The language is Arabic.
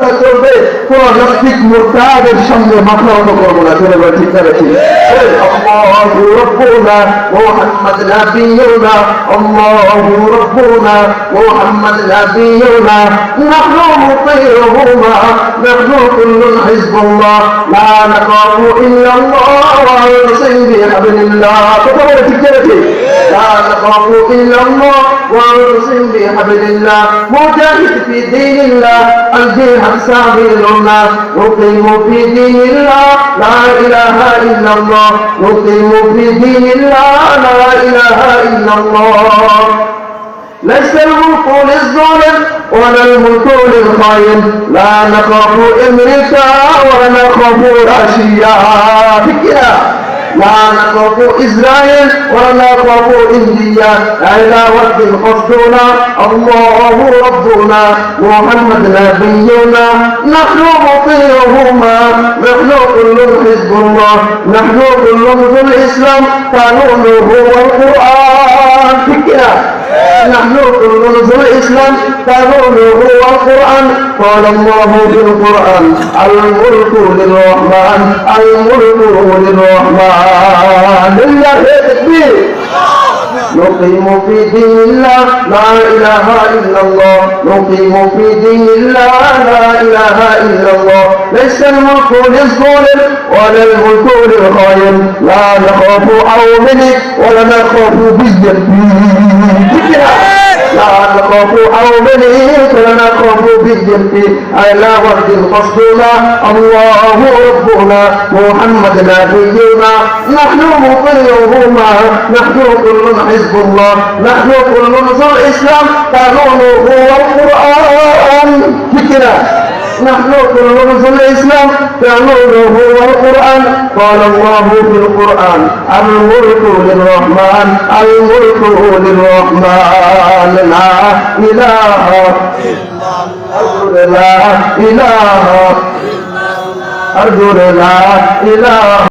চলবে কোন নাস্তিক মুরতাদের সঙ্গে মাথা নত করবো না চলে ঠিক না ঠিক আল্লাহু রব্বুনা মুহাম্মদ নাবিয়ুনা আল্লাহু রব্বুনা মুহাম্মদ নাবিয়ুনা নাহনু মুতিউহুমা নাহনু কুল্লুন হিজবুল্লাহ লা নাখাফু ইল্লাল্লাহ ওয়া নাসিম বিহাবলিল্লাহ কথা বলে ঠিক না ঠিক لا نخاف إلا الله واعتصم بحبل الله. مجاهد في دين الله الجهاد سبيل الله نقيم في دين الله لا إله إلا الله. نقيم في دين الله لا إله إلا الله. ليس الملك للظالم ولا الملك للخائن لا نخاف أمريكا ولا نخاف راشيا. فكرة لا نخاف إسرائيل ولا نخاف إنديا إلى وقت قصدنا الله ربنا محمد نبينا. نحن مطيعهما نحن كل حزب الله نحن كل ذو الإسلام. قانونه والقرآن فكرة نحن كل الإسلام قانونه والقرآن قال الله في القرآن الملك للرحمن الملك للرحمن لله تكبير نقيم في دين الله لا إله إلا الله نقيم في دين الله لا إله إلا الله ليس الملك للظالم ولا الملك للخائن لا نخاف أو ملك ولا نخاف بالجبين لا نخاف أو ملك ولا نخاف بالجبين على ورد قصدنا الله ربنا محمد نبينا نحن مطيعهما. نحن كل حزب الله. نحن كل نصر الإسلام. قانونه هو نحن كل نصر الإسلام قانونه هو القرآن. قال الله في القرآن الملك للرحمن الملك للرحمن لا إله لا إله أرجو لا إله